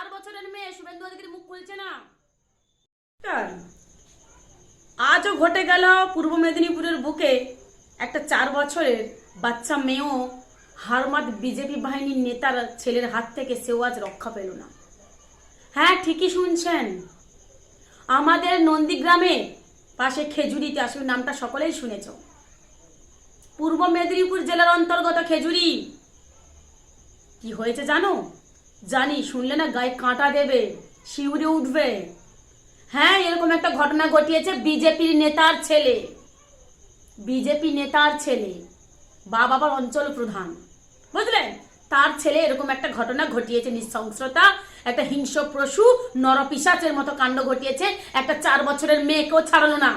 চার বছরের মেয়ে, শুভেন্দু অধিকারী মুখ খুলছে না। আজও ঘটে গেল পূর্ব মেদিনীপুরের বুকে একটা চার বছরের বাচ্চা মেয়েও হারমাদ বিজেপি বাহিনীর নেতার ছেলের হাত থেকে সেও আজ রক্ষা পেল না। হ্যাঁ ঠিকই শুনছেন। আমাদের নন্দীগ্রামে পাশে খেজুরিতে, আসলে নামটা সকলেই শুনেছ। পূর্ব মেদিনীপুর জেলার অন্তর্গত খেজুরি। কি হয়েছে জানো? জানি, শুনলে না গায়ে কাঁটা দেবে, শিউরে উঠবে। হ্যাঁ এরকম একটা ঘটনা ঘটিয়েছে বিজেপির নেতার ছেলে। বিজেপি নেতার ছেলে বাবা বাবার অঞ্চল প্রধান। বুঝলেন তার ছেলে এরকম একটা ঘটনা ঘটিয়েছে, নৃশংসতা, একটা হিংস্র পশু নরপিসাচের মতো কাণ্ড ঘটিয়েছে, একটা চার বছরের মেয়েকেও ছাড়লো না।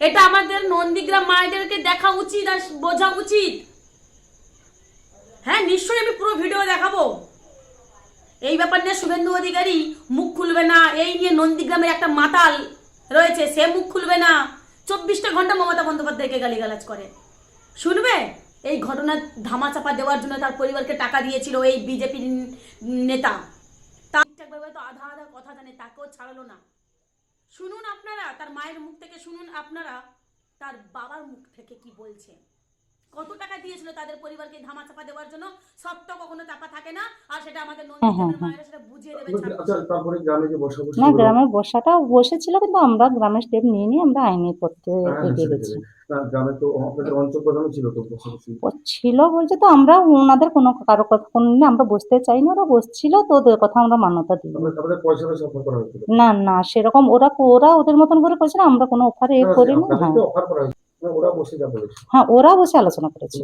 এটা আমাদের নন্দীগ্রাম মায়েদেরকে দেখা উচিত আর বোঝা উচিত। হ্যাঁ নিশ্চয়ই আমি পুরো ভিডিও দেখাবো। এই ব্যাপার নিয়ে শুভেন্দু অধিকারী মুখ খুলবে না। এই নিয়ে নন্দীগ্রামের একটা মাতাল রয়েছে, সে মুখ খুলবে না। চব্বিশটা ঘণ্টা মমতা বন্দ্যোপাধ্যায়কে গালিগালাজ করে। শুনবে? এই ঘটনা ধামাচাপা দেওয়ার জন্য তার পরিবারকে টাকা দিয়েছিল এই বিজেপির নেতা। ঠিকঠাকভাবে তো আধা আধা কথা জানে, তাকেও ছাড়লো না। শুনুন আপনারা, তার মায়ের মুখ থেকে শুনুন আপনারা, তার বাবার মুখ থেকে কি বলছে। কত টাকা দিয়েছিল তাদের পরিবারকে ধামা চাপা দেওয়ার জন্য? সত্য কখনো চাপা থাকে না আর সেটা আমাদের হ্যাঁ, হ্যাঁ, নন্দীগ্রামের হ্যাঁ। সেটা বুঝিয়ে দেবে আচ্ছা গ্রামে যে বসা বসি না হলো, গ্রামের বসাটাও বসেছিল কিন্তু আমরা গ্রামের স্টেপ নিয়ে নিয়ে আমরা হ্যাঁ, হ্যাঁ, এগিয়ে গেছি। না, গ্রামে তো আপনাদের অঞ্চল প্রধানও ছিল তো বসা বসি? ও ছিল বলছে তো আমরা ওনাদের কোনো কারও কথা কোনো নিয়ে আমরা বসতে চাইনি ওরা বসছিল তো ওদের কথা আমরা মান্যতা দিই না না সেরকম ওরা ওরা ওদের মতন করে করেছিল আমরা কোনো অফার এ না, করিনি হ্যাঁ। না, ওরা বসে যা বলেছে। হ্যাঁ ওরা বসে আলোচনা করেছে।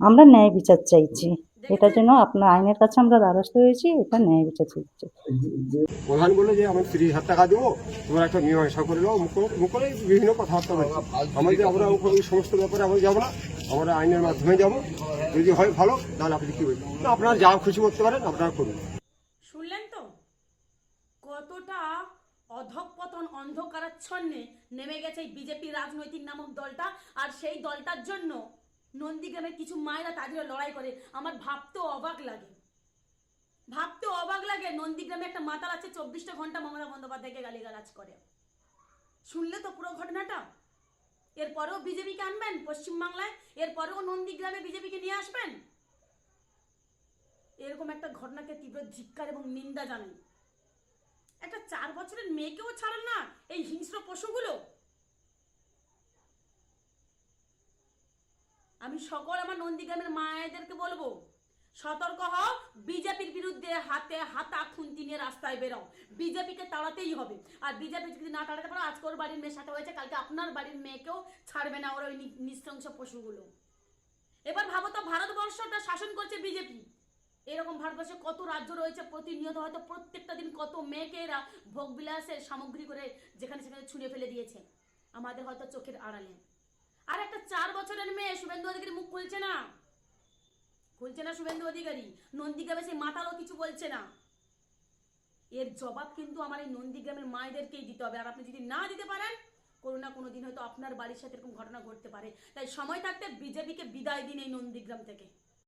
আমরা ন্যায় বিচার চাইছি। এটার জন্য আপনার আইনের কাছে আমরা দ্বারস্থ হয়েছি এটা ন্যায় বিচার চাইছি। এই প্রধান বলে যে আমি তিরিশ হাজার টাকা দেবো তোমরা একটা মীমাংসা করে দাও মুখ বিভিন্ন কথাবার্তা বলছি। আমাদের আমরা ওই সমস্ত ব্যাপারে আমরা যাব না আমরা আইনের মাধ্যমে যাব। যদি হয় ভালো তাহলে আপনি কি বলবেন? আপনারা যা খুশি করতে পারেন আপনারা করুন। অধঃপতন অন্ধকারাচ্ছন্নে নেমে গেছে এই বিজেপি রাজনৈতিক নামক দলটা। আর সেই দলটার জন্য নন্দীগ্রামের কিছু মায়েরা তাদেরও লড়াই করে। আমার ভাবতেও অবাক লাগে। ভাবতে অবাক লাগে, নন্দীগ্রামে একটা মাতাল আছে, চব্বিশটা ঘণ্টা মমতা বন্দ্যোপাধ্যায়কে গালিগালাজ করে। শুনলে তো পুরো ঘটনাটা? এরপরেও বিজেপিকে আনবেন পশ্চিমবাংলায়? এরপরেও নন্দীগ্রামে বিজেপিকে নিয়ে আসবেন? এরকম একটা ঘটনাকে তীব্র ধিক্কার এবং নিন্দা জানাই। একটা চার বছরের মেয়েকেও ছাড়েন না এই হিংস্র পশুগুলো? আমি সকল আমার নন্দীগ্রামের মায়েদেরকে বলব, সতর্ক হও, বিজেপির বিরুদ্ধে হাতে হাতা খুন্তি নিয়ে রাস্তায় বেরো বিজেপিকে তাড়াতেই হবে। আর বিজেপি যদি না তাড়াতে পারো, আজকে ওর বাড়ির মেয়ের সাথে হয়েছে, কালকে আপনার বাড়ির মেয়েকেও ছাড়বে না ওর ওই নৃশংস পশুগুলো। এবার ভাবো তো ভারতবর্ষটা শাসন করছে বিজেপি। এরকম ভারতবর্ষে কত রাজ্য রয়েছে প্রতিনিয়ত হয়তো প্রত্যেকটা দিন কত মেয়েকে এরা ভোগবিলাসের সামগ্রী করে যেখানে সেখানে ছুঁড়ে ফেলে দিয়েছে। আমাদের হয়তো চোখের আড়ালে। আর একটা চার বছরের মেয়ে শুভেন্দু অধিকারী মুখ খুলছে না। খুলছে না শুভেন্দু অধিকারী। নন্দীগ্রামে সেই মাতালও কিছু বলছে না। এর জবাব কিন্তু আমার এই নন্দীগ্রামের মায়েদেরকেই দিতে হবে। আর আপনি যদি না দিতে পারেন, কোনো না কোনো দিন হয়তো আপনার বাড়ির সাথে এরকম ঘটনা ঘটতে পারে। তাই সময় থাকতে বিজেপিকে বিদায় দিন এই নন্দীগ্রাম থেকে।